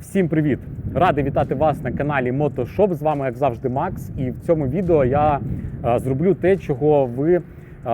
Всім привіт! Радий вітати вас на каналі Мотошоп. З вами, як завжди, Макс. І в цьому відео я е, зроблю те, чого ви е,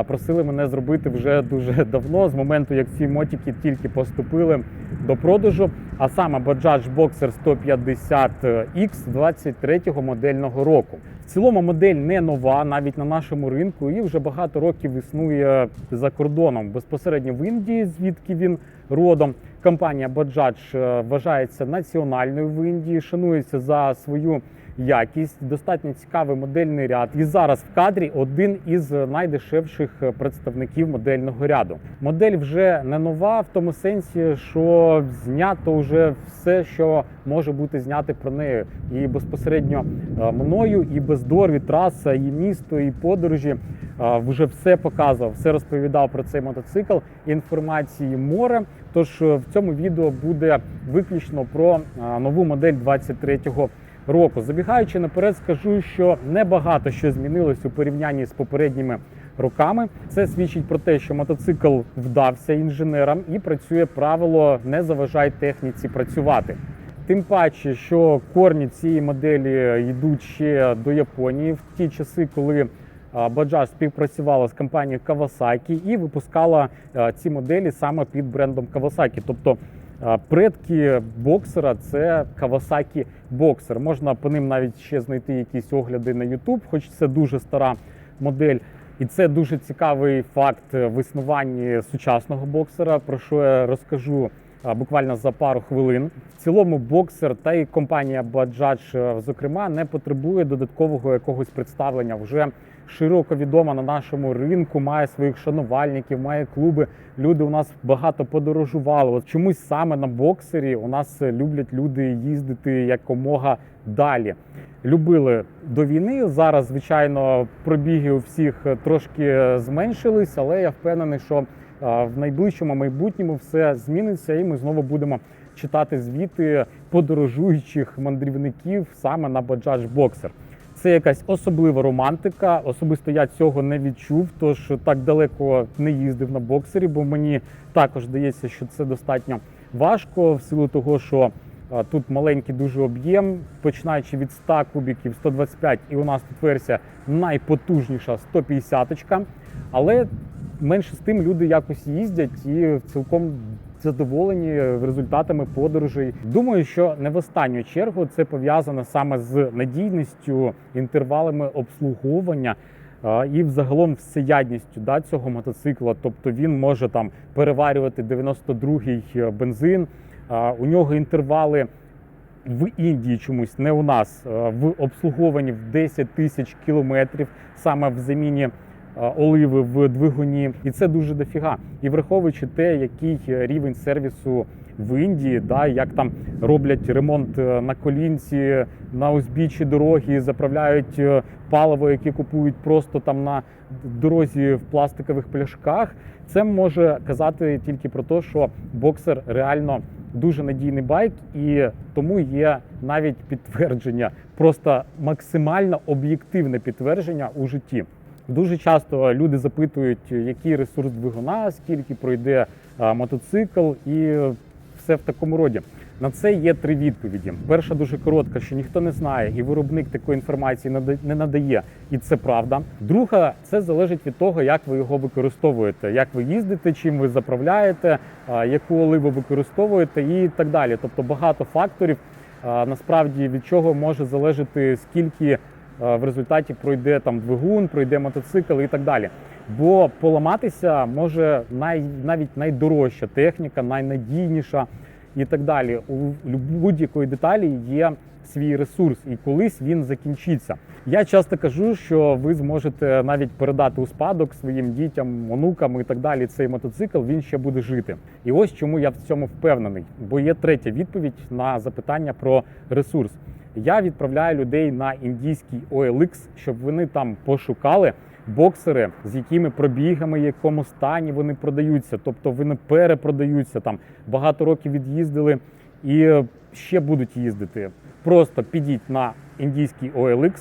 просили мене зробити вже дуже давно, з моменту, як ці мотики тільки поступили до продажу. А саме Bajaj Boxer 150X 23-го модельного року. В цілому модель не нова, навіть на нашому ринку, і вже багато років існує за кордоном безпосередньо в Індії, звідки він родом. Компанія Bajaj е, вважається національною в Індії, шанується за свою якість, достатньо цікавий модельний ряд. І зараз в кадрі один із найдешевших представників модельного ряду. Модель вже не нова в тому сенсі, що знято вже все, що може бути зняти про неї, і безпосередньо е, мною, і бездор, і траса, і місто, і подорожі. Е, Вже все показував, все розповідав про цей мотоцикл. Інформації море. Тож е, в цьому відео буде виключно про е, нову модель 23-го року. Забігаючи наперед, скажу, що небагато що змінилось у порівнянні з попередніми роками. Це свідчить про те, що мотоцикл вдався інженерам і працює правило не заважай техніці працювати. Тим паче, що корні цієї моделі йдуть ще до Японії в ті часи, коли Bajaj співпрацювала з компанією Kawasaki і випускала ці моделі саме під брендом Kawasaki. Тобто а, предки боксера це Kawasaki Boxer. Можна по ним навіть ще знайти якісь огляди на YouTube, хоч це дуже стара модель. І це дуже цікавий факт в існуванні сучасного боксера, про що я розкажу буквально за пару хвилин. В цілому боксер та і компанія Bajaj, е, зокрема, не потребує додаткового якогось представлення. Вже широко відома на нашому ринку, має своїх шанувальників, має клуби. Люди у нас багато подорожували. От чомусь саме на боксері у нас люблять люди їздити якомога далі. Любили до війни. Зараз, звичайно, пробіги у всіх трошки зменшились, але я впевнений, що в найближчому майбутньому все зміниться, і ми знову будемо читати звіти подорожуючих мандрівників саме на Bajaj Boxer. Це якась особлива романтика. Особисто я цього не відчув, тож так далеко не їздив на боксері, бо мені також здається, що це достатньо важко в силу того, що тут маленький дуже об'єм, починаючи від 100 кубіків, 125, і у нас тут версія найпотужніша 150-ка. Але менше з тим люди якось їздять і цілком задоволені результатами подорожей. Думаю, що не в останню чергу це пов'язано саме з надійністю, інтервалами обслуговування. І взагалом всеядністю да, цього мотоцикла, тобто він може там переварювати 92-й бензин. У нього інтервали в Індії чомусь не у нас в обслуговуванні в 10 тисяч кілометрів, саме в заміні оливи в двигуні, і це дуже дофіга. І враховуючи те, який рівень сервісу в Індії, да, як там роблять ремонт е, на колінці, на узбіччі дороги, заправляють е, паливо, яке купують просто там на дорозі в пластикових пляшках. Це може казати тільки про те, що боксер реально дуже надійний байк, і тому є навіть підтвердження, просто максимально об'єктивне підтвердження у житті. Дуже часто люди запитують, який ресурс двигуна, скільки пройде мотоцикл, і все в такому роді. На це є три відповіді. Перша дуже коротка, що ніхто не знає, і виробник такої інформації не надає, і це правда. Друга, це залежить від того, як ви його використовуєте, як ви їздите, чим ви заправляєте, яку оливу використовуєте, і так далі. Тобто багато факторів насправді від чого може залежати скільки в результаті пройде там двигун, пройде мотоцикл і так далі. Бо поламатися може най, навіть найдорожча техніка, найнадійніша і так далі. У будь-якої деталі є свій ресурс, і колись він закінчиться. Я часто кажу, що ви зможете навіть передати у спадок своїм дітям, онукам і так далі. Цей мотоцикл він ще буде жити. І ось чому я в цьому впевнений. Бо є третя відповідь на запитання про ресурс. Я відправляю людей на індійський OLX, щоб вони там пошукали боксери, з якими пробігами, в якому стані вони продаються. Тобто вони перепродаються там багато років від'їздили і е, ще будуть їздити. Просто підіть на індійський OLX,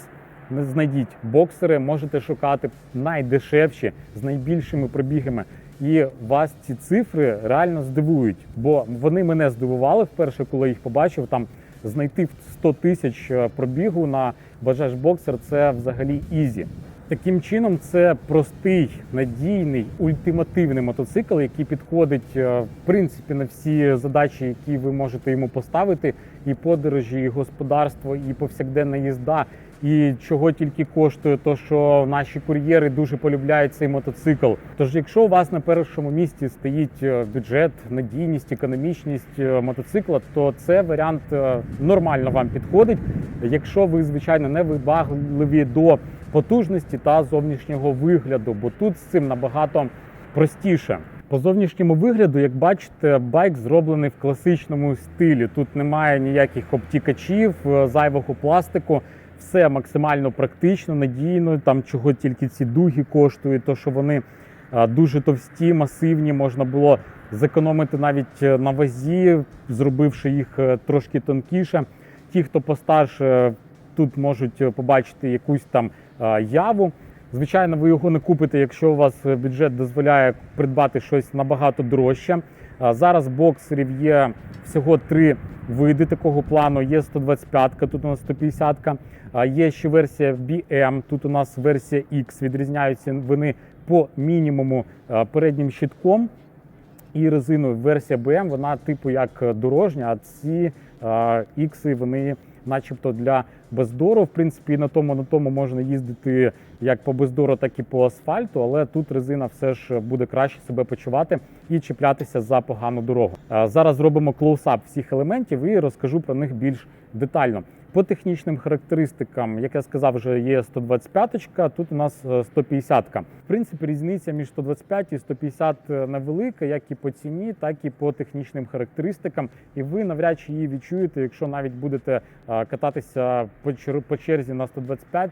знайдіть боксери, можете шукати найдешевші з найбільшими пробігами. І вас ці цифри реально здивують, бо вони мене здивували вперше, коли їх побачив. Там знайти 100 тисяч е, пробігу на Bajaj боксер – це взагалі ізі. Таким чином, це простий, надійний, ультимативний мотоцикл, який підходить е, в принципі на всі задачі, які ви можете йому поставити: і подорожі, і господарство, і повсякденна їзда. І чого тільки коштує, то що наші кур'єри дуже полюбляють цей мотоцикл. Тож, якщо у вас на першому місці стоїть е, бюджет, надійність, економічність е, мотоцикла, то це варіант нормально вам підходить. Якщо ви, звичайно, не вибагливі до потужності та зовнішнього вигляду, бо тут з цим набагато простіше. По зовнішньому вигляду, як бачите, байк зроблений в класичному стилі. Тут немає ніяких обтікачів, е, зайвого пластику. Все максимально практично, надійно. Там чого тільки ці дуги коштують, то що вони е, дуже товсті, масивні. Можна було зекономити навіть е, на вазі, зробивши їх трошки тонкіше. Ті, хто постарше, тут можуть е, побачити якусь там е, яву. Звичайно, ви його не купите, якщо у вас е, бюджет дозволяє придбати щось набагато дорожче. Зараз боксерів є всього три види такого плану. Є 125-ка, тут у нас 150. а Є ще версія BM, тут у нас версія X. Відрізняються вони по мінімуму переднім щитком і резиною. Версія BM, вона типу як дорожня, а ці ікси вони начебто для бездору. В принципі, на тому на тому можна їздити як по бездору, так і по асфальту, але тут резина все ж буде краще себе почувати і чіплятися за погану дорогу. Е, Зараз зробимо клоусап всіх елементів і розкажу про них більш детально. По технічним характеристикам, як я сказав, вже є 125, тут у нас е, 150. В принципі, різниця між 125 і 150 невелика, як і по ціні, так і по технічним характеристикам. І ви навряд чи її відчуєте, якщо навіть будете е, кататися по чер- черзі на 125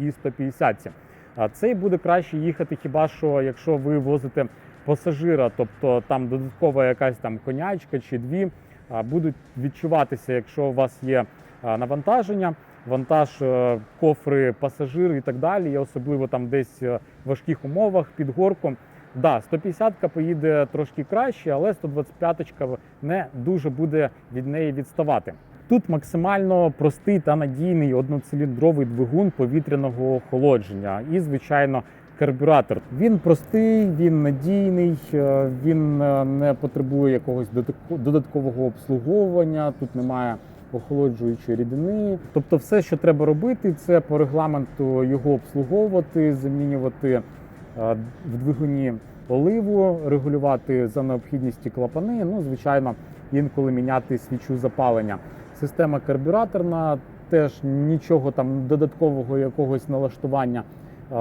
і 150. А Цей буде краще їхати, хіба що якщо ви возите пасажира, тобто там додаткова якась там конячка чи дві, будуть відчуватися, якщо у вас є навантаження, вантаж, е, кофри, пасажир і так далі, і особливо там десь е, в важких умовах під горком. Да, 150 поїде трошки краще, але 125 не дуже буде від неї відставати. Тут максимально простий та надійний одноциліндровий двигун повітряного охолодження і, звичайно, карбюратор. Він простий, він надійний, е, він не потребує якогось додатко- додаткового обслуговування. Тут немає охолоджуючої рідини. Тобто, все, що треба робити, це по регламенту його обслуговувати, замінювати е, в двигуні оливу, регулювати за необхідністю клапани. Ну, звичайно, інколи міняти свічу запалення. Система карбюраторна теж нічого там додаткового якогось налаштування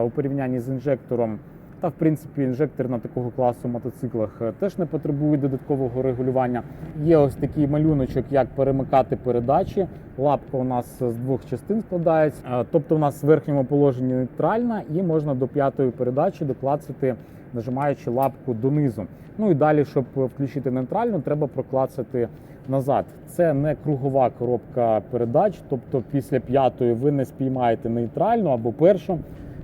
у порівнянні з інжектором. Та, в принципі, інжектор на такого класу мотоциклах е, теж не потребує додаткового регулювання. Є ось такий малюночок, як перемикати передачі. Лапка у нас з двох частин складається. Е, Тобто, у нас в верхньому положенні нейтральна, і можна до п'ятої передачі доклацати, нажимаючи лапку донизу. Ну і далі, щоб включити нейтральну, треба проклацати назад. Це не кругова коробка передач, тобто після п'ятої ви не спіймаєте нейтральну або першу.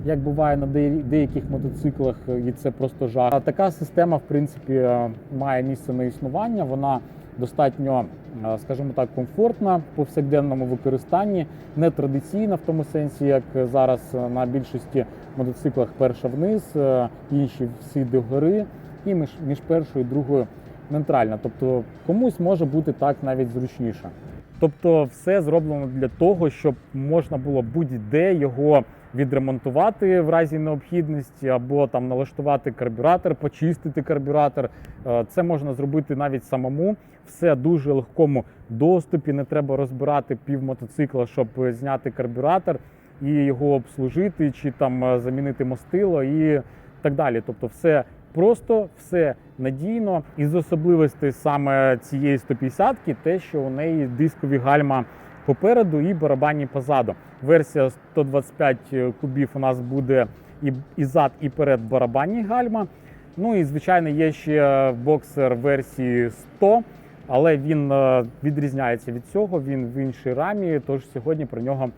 Як буває на дея- деяких мотоциклах, і це просто жах. Така система, в принципі, е, має місце на існування. Вона достатньо, е, скажімо так, комфортна в повсякденному використанні, не традиційна в тому сенсі, як зараз е, на більшості мотоциклах перша вниз, е, інші всі догори, і між, між першою і другою нейтральна. Тобто комусь може бути так навіть зручніше. Тобто, все зроблено для того, щоб можна було будь-де його відремонтувати в разі необхідності, або там налаштувати карбюратор, почистити карбюратор. Е, Це можна зробити навіть самому. Все дуже легкому доступі. Не треба розбирати пів мотоцикла, щоб зняти карбюратор і його обслужити, чи там е, замінити мастило і так далі. Тобто, все просто, все надійно. Із особливостей саме цієї 150-ки, те, що у неї дискові гальма попереду і барабанні позаду. Версія 125 кубів у нас буде і, і зад, і перед барабанні гальма. Ну і звичайно є ще боксер версії 100, але він е, відрізняється від цього. Він в іншій рамі, тож сьогодні про нього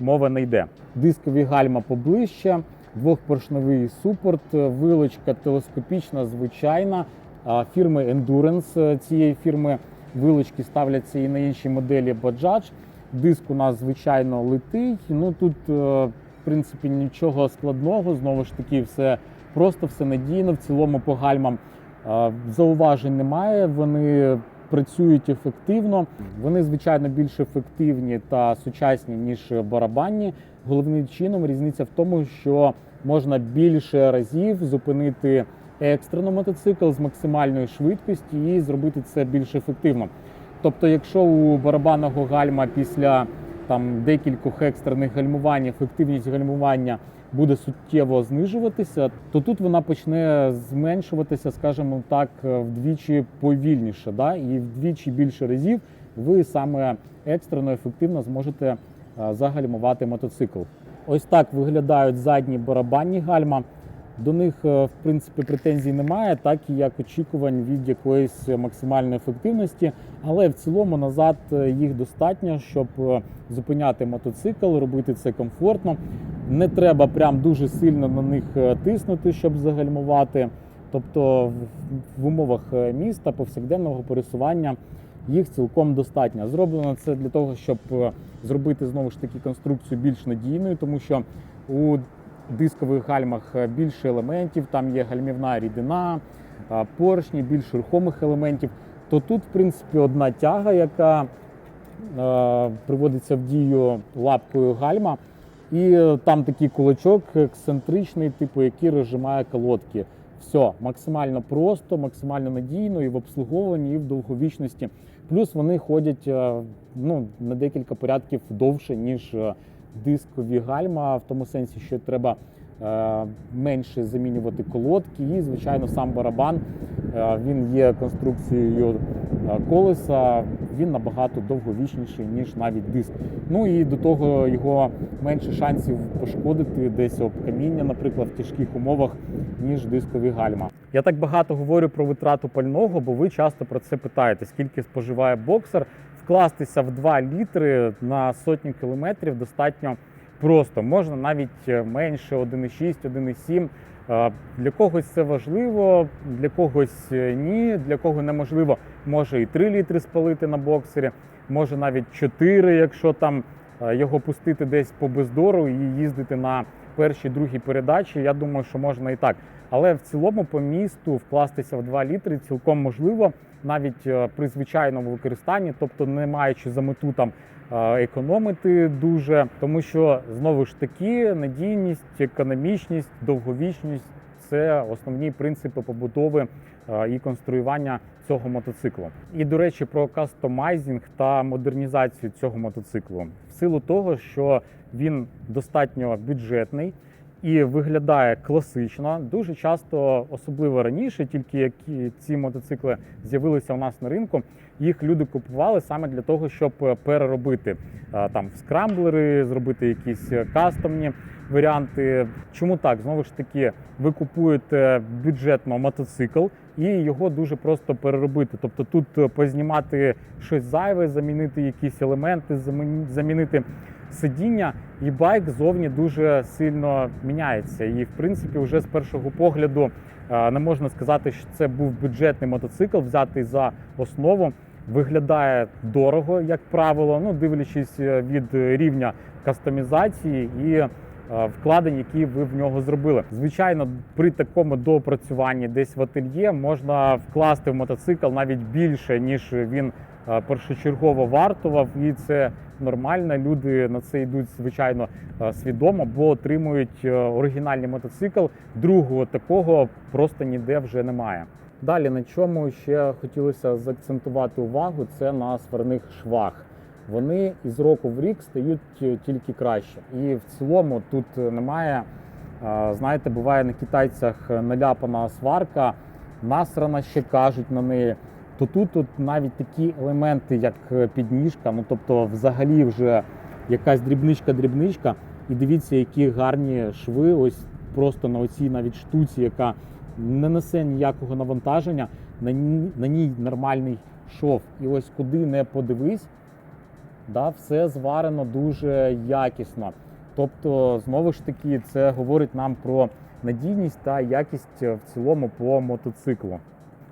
мова не йде. Дискові гальма поближче. Двохпоршневий супорт, е, вилочка телескопічна, звичайна фірми Endurance. е, Цієї фірми вилочки ставляться і на інші моделі Bajaj. Диск у нас звичайно литий. Ну тут, е, в принципі, нічого складного. Знову ж таки, все просто, все надійно. В цілому по гальмам зауважень немає. Вони працюють ефективно. Вони, звичайно, більш ефективні та сучасні, ніж барабанні. Головним чином різниця в тому, що можна більше разів зупинити екстрено мотоцикл з максимальної швидкості і зробити це більш ефективно. Тобто, якщо у барабанного гальма після там декількох екстрених гальмувань ефективність гальмування буде суттєво знижуватися, то тут вона почне зменшуватися, скажімо так, вдвічі повільніше, да? і вдвічі більше разів ви саме екстрено ефективно зможете е, загальмувати мотоцикл. Ось так виглядають задні барабанні гальма. До них, е, в принципі, претензій немає, так і як очікувань від якоїсь максимальної ефективності. Але в цілому назад е, їх достатньо, щоб е, зупиняти мотоцикл, робити це комфортно. Не треба прям дуже сильно на них тиснути, щоб загальмувати. Тобто, в- умовах міста повсякденного пересування їх цілком достатньо. Зроблено це для того, щоб е, зробити знову ж таки конструкцію більш надійною, тому що у дискових гальмах е, більше елементів, там є гальмівна рідина, е, поршні, більш рухомих елементів. То тут, в принципі, одна тяга, яка приводиться в дію лапкою гальма, і там такий кулачок ексцентричний, типу, який розжимає колодки. Все максимально просто, максимально надійно і в обслуговуванні, і в довговічності. Плюс вони ходять е, ну, на декілька порядків довше, ніж е, дискові гальма, в тому сенсі, що треба менше замінювати колодки. І, звичайно, сам барабан е, він є конструкцією е, колеса, він набагато довговічніший, ніж навіть диск. Ну і до того його менше шансів пошкодити десь об каміння, наприклад, в тяжких умовах, ніж дискові гальма. Я так багато говорю про витрату пального, бо ви часто про це питаєте, скільки споживає боксер. Вкластися в 2 літри на сотню кілометрів достатньо просто. Можна навіть е, менше 1,6, 1,7. Е, Для когось це важливо, для когось е, ні, для кого неможливо, може і 3 літри спалити на боксері, може навіть 4, якщо там е, його пустити десь по бездору і їздити на першій, другій передачі. Я думаю, що можна і так. Але в цілому по місту вкластися в 2 літри цілком можливо, навіть при звичайному використанні, тобто не маючи за мету там економити дуже, тому що знову ж таки надійність, економічність, довговічність це основні принципи побудови і конструювання цього мотоциклу. І до речі, про кастомайзінг та модернізацію цього мотоциклу в силу того, що він достатньо бюджетний і виглядає класично. Дуже часто, особливо раніше, тільки як ці мотоцикли з'явилися у нас на ринку, їх люди купували саме для того, щоб е, переробити е, там скрамблери, зробити якісь е, кастомні варіанти. Чому так? Знову ж таки, ви купуєте бюджетно мотоцикл і його дуже просто переробити. Тобто тут познімати щось зайве, замінити якісь елементи, замін- замінити сидіння, і байк зовні дуже сильно міняється. І в принципі, вже з першого погляду не можна сказати, що це був бюджетний мотоцикл, взятий за основу. Виглядає дорого, як правило, ну дивлячись е, від рівня кастомізації і е, вкладень, які ви в нього зробили. Звичайно, при такому доопрацюванні десь в ательє можна вкласти в мотоцикл навіть більше, ніж він е, першочергово вартував, і це нормально. Люди на це йдуть звичайно свідомо, бо отримують оригінальний мотоцикл. Другого такого просто ніде вже немає. Далі на чому ще хотілося заакцентувати увагу, це на сварних швах. Вони із року в рік стають е, тільки краще. І в цілому тут немає, е, знаєте, буває на китайцях наляпана сварка, насрана ще кажуть на неї. То тут, тут навіть такі елементи, як е, підніжка, ну тобто, взагалі, вже якась дрібничка-дрібничка. І дивіться, які гарні шви, ось просто на оцій навіть штуці, яка не несе ніякого навантаження, на ній, на ній нормальний шов. І ось куди не подивись, да, все зварено дуже якісно. Тобто, знову ж таки, це говорить нам про надійність та якість в цілому по мотоциклу.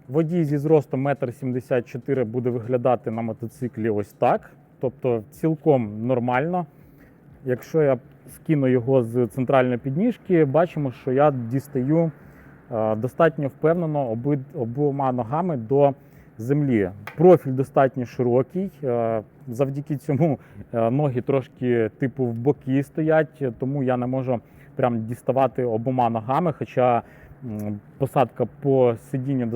Водій зі зростом 1,74 м буде виглядати на мотоциклі ось так. Тобто цілком нормально. Якщо я скину його з центральної підніжки, бачимо, що я дістаю достатньо впевнено обома ногами до землі. Профіль достатньо широкий. е, Завдяки цьому е, ноги трошки типу в боки стоять, тому я не можу прям діставати обома ногами. Хоча посадка по сидінню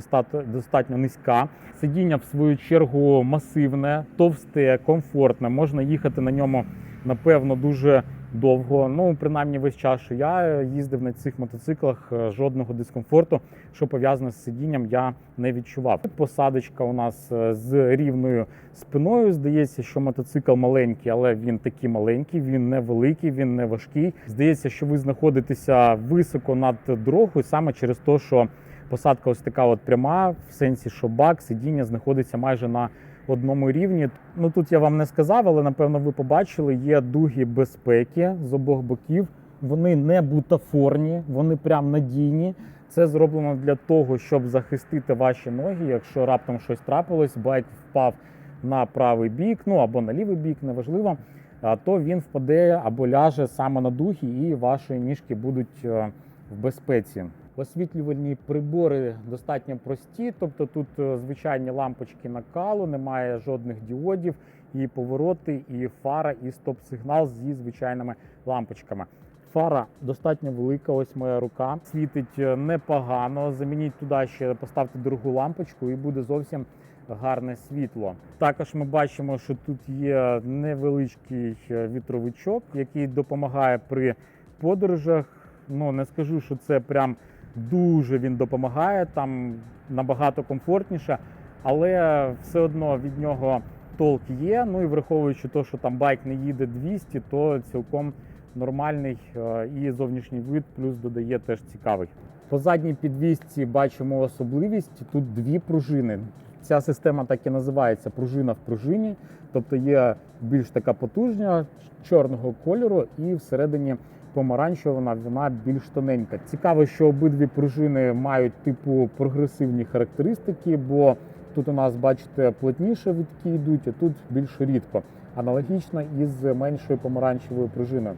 достатньо низька. Сидіння, в свою чергу, масивне, товсте, комфортне. Можна їхати на ньому, напевно, дуже довго. Ну, принаймні, весь час, що я їздив на цих мотоциклах, е, жодного дискомфорту, що пов'язане з сидінням, я не відчував. Посадочка у нас е, з рівною спиною. Здається, що мотоцикл маленький, але він такий маленький, він не великий, він не важкий. Здається, що ви знаходитеся високо над дорогою саме через те, що посадка ось така от пряма, в сенсі, що бак, сидіння знаходиться майже на одному рівні. Ну тут я вам не сказав, але напевно ви побачили, є дуги безпеки з обох боків. Вони не бутафорні, вони прям надійні. Це зроблено для того, щоб захистити ваші ноги. Якщо раптом щось трапилось, байк впав на правий бік, ну або на лівий бік, неважливо, то він впаде або ляже саме на духи, і ваші ніжки будуть е, в безпеці. Освітлювальні прибори достатньо прості, тобто тут е, звичайні лампочки накалу, немає жодних діодів, і повороти, і фара, і стоп-сигнал зі звичайними лампочками. Фара достатньо велика, ось моя рука. Світить е, непогано. Замініть туди ще поставте дорогу лампочку, і буде зовсім гарне світло. Також ми бачимо, що тут є невеличкий е, вітровичок, який допомагає при подорожах. Ну не скажу, що це прям дуже він допомагає, там набагато комфортніше, але все одно від нього толк є. Ну і враховуючи те, що там байк не їде 200, то цілком нормальний е, і зовнішній вид плюс додає теж цікавий. По задній підвісці бачимо особливість. Тут дві пружини. Ця система так і називається пружина в пружині, тобто є більш така потужня чорного кольору, і всередині помаранчева вона, більш тоненька. Цікаво, що обидві пружини мають типу прогресивні характеристики, бо тут у нас, бачите, плотніше витки йдуть, а тут більш рідко. Аналогічно із меншою помаранчевою пружиною.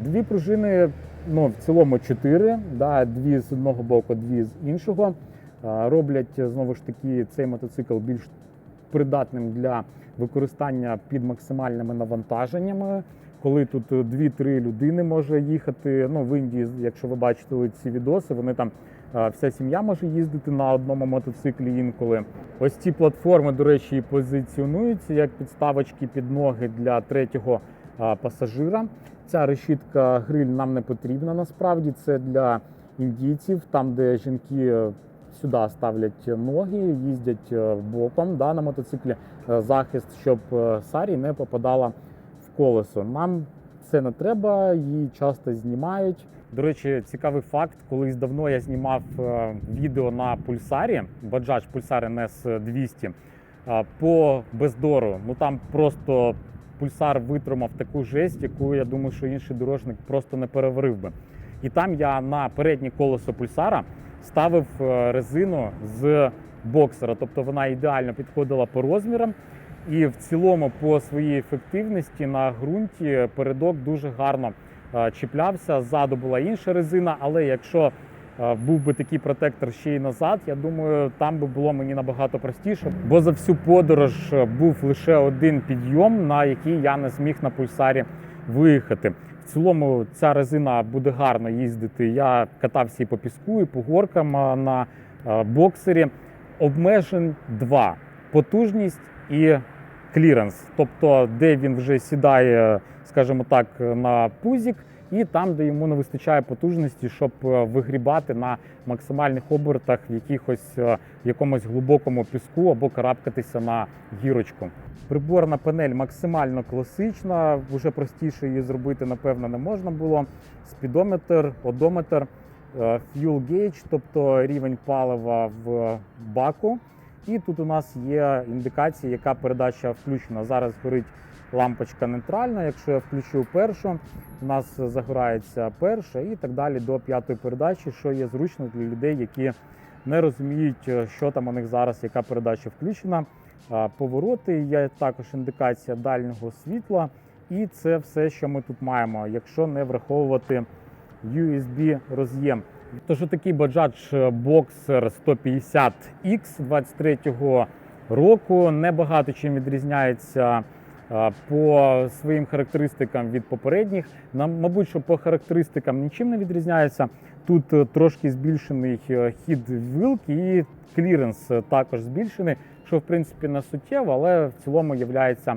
Дві пружини, ну в цілому чотири, да, дві з одного боку, дві з іншого. Роблять знову ж таки цей мотоцикл більш придатним для використання під максимальними навантаженнями. Коли тут 2-3 людини може їхати. Ну в Індії, якщо ви бачите ці відоси, вони там е, вся сім'я може їздити на одному мотоциклі інколи. Ось ці платформи, до речі, і позиціонуються як підставочки під ноги для третього е, пасажира. Ця решітка гриль нам не потрібна насправді. Це для індійців, там де жінки е, сюди ставлять ноги, їздять е, боком да, на мотоциклі. Е, Захист, щоб е, сарі не попадала колесо. Нам це не треба, її часто знімають. До речі, цікавий факт. Колись давно я знімав е, відео на пульсарі, Bajaj Pulsar NS 200 е, по бездору. Ну там просто пульсар витримав таку жесть, яку я думаю, що інший дорожник просто не переварив би. І там я на переднє колесо пульсара ставив е, резину з боксера, тобто вона ідеально підходила по розмірам. І в цілому, по своїй ефективності на ґрунті передок дуже гарно е, чіплявся. Ззаду була інша резина, але якщо е, був би такий протектор ще й назад, я думаю, там би було мені набагато простіше. Бо за всю подорож е, був лише один підйом, на який я не зміг на пульсарі виїхати. В цілому ця резина буде гарно їздити. Я катався і по піску, і по горкам на боксері. Обмежень два: потужність і кліренс. Тобто, де він вже сідає, скажімо так, на пузік, і там, де йому не вистачає потужності, щоб е, вигрібати на максимальних обертах в якихось е, в якомусь глибокому піску або карабкатися на гірочку. Приборна панель максимально класична, вже простіше її зробити, напевно, не можна було. Спідометр, одометр, е, fuel gauge, тобто рівень палива в баку. І тут у нас є індикація, яка передача включена. Зараз горить лампочка нейтральна. Якщо я включу першу, у нас загорається перша і так далі до п'ятої передачі, що є зручно для людей, які не розуміють, е, що там у них зараз, яка передача включена. Повороти є також індикація дальнього світла, і це все, що ми тут маємо, якщо не враховувати USB роз'єм. Тож такий Bajaj Boxer 150X 23-го року небагато чим відрізняється по своїм характеристикам від попередніх. Мабуть, що по характеристикам нічим не відрізняється. Тут е, трошки збільшений е, хід вилки і кліренс е, також збільшений, що в принципі не суттєво, але в цілому являється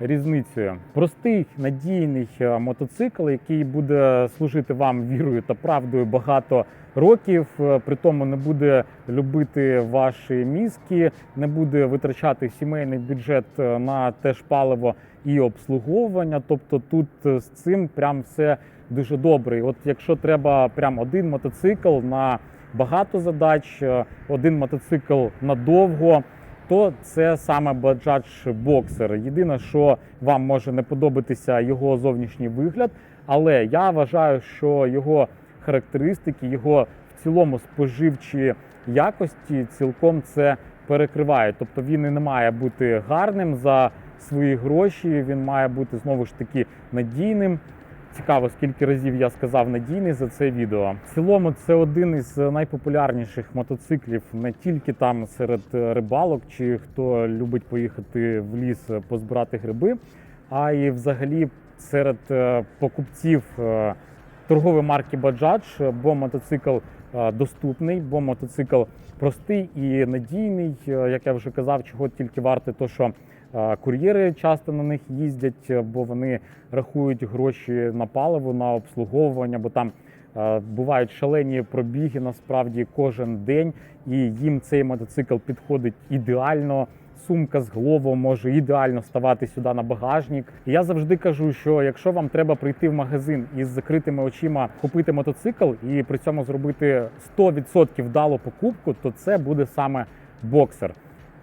різницею. Простий надійний е, мотоцикл, який буде служити вам вірою та правдою багато років. е, При тому не буде любити ваші мізки, не буде витрачати сімейний бюджет е, на теж паливо і обслуговування. Тобто тут з цим прям все дуже добре. І От якщо треба прям один мотоцикл на багато задач, один мотоцикл надовго то це саме Bajaj Boxer. Єдине, що вам може не подобатися його зовнішній вигляд, але я вважаю, що його характеристики, його в цілому споживчі якості цілком це перекриває. Тобто він і не має бути гарним за свої гроші. Він має бути знову ж таки надійним. Цікаво, скільки разів я сказав надійний за це відео. В цілому це один із найпопулярніших мотоциклів не тільки там серед е, рибалок чи хто любить поїхати в ліс е, позбирати гриби, а й взагалі серед е, покупців торгової марки Bajaj, бо мотоцикл доступний, бо мотоцикл простий і надійний. Як я вже казав, чого тільки варте, то що кур'єри часто на них їздять, бо вони рахують гроші на паливо, на обслуговування, бо там е, бувають шалені пробіги насправді кожен день, і їм цей мотоцикл підходить ідеально. Сумка з головою може ідеально ставати сюди на багажник. Я завжди кажу, що якщо вам треба прийти в магазин із закритими очима, купити мотоцикл і при цьому зробити 100% вдалу покупку, то це буде саме боксер,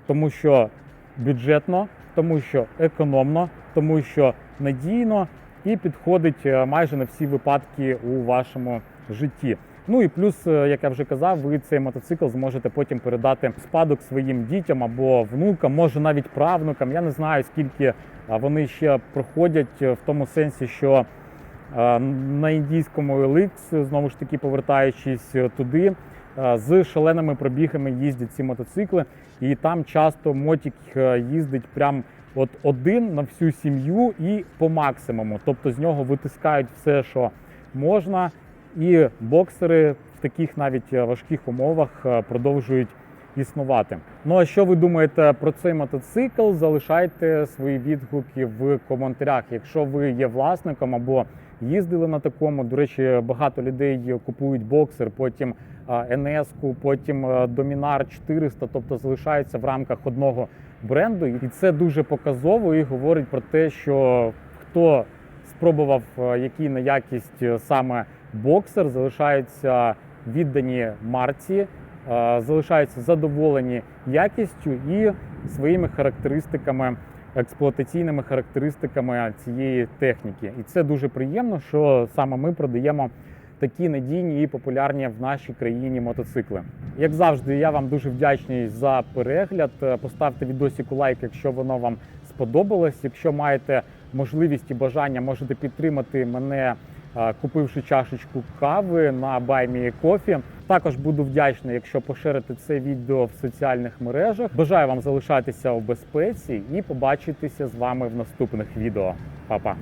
тому що бюджетно, тому що економно, тому що надійно і підходить е, майже на всі випадки у вашому житті. Ну і плюс, е, як я вже казав, ви цей мотоцикл зможете потім передати спадок своїм дітям або внукам, може навіть правнукам. Я не знаю, скільки вони ще проходять е, в тому сенсі, що на індійському OLX, знову ж таки повертаючись туди, з шаленими пробігами їздять ці мотоцикли, і там часто мотик е, їздить прям от один на всю сім'ю і по максимуму. Тобто з нього витискають все, що можна, і боксери в таких навіть е, важких умовах е, продовжують існувати. Ну а що ви думаєте про цей мотоцикл? Залишайте свої відгуки в коментарях. Якщо ви є власником або їздили на такому. До речі, багато людей купують боксер, потім НС-ку, потім е, Домінар 400, тобто залишаються в рамках одного бренду. І це дуже показово і говорить про те, що хто спробував е, який на якість е, саме боксер, залишаються віддані марці, залишаються задоволені якістю і своїми характеристиками, експлуатаційними характеристиками цієї техніки. І це дуже приємно, що саме ми продаємо такі надійні і популярні в нашій країні мотоцикли. Як завжди, я вам дуже вдячний за перегляд. Е, Поставте відосику лайк, якщо воно вам сподобалось. Якщо маєте можливість і бажання, можете підтримати мене, е, купивши чашечку кави на BuyMeCoffee. Також буду вдячний, якщо поширите це відео в соціальних мережах. Бажаю вам залишатися у безпеці і побачитися з вами в наступних відео. Па-па!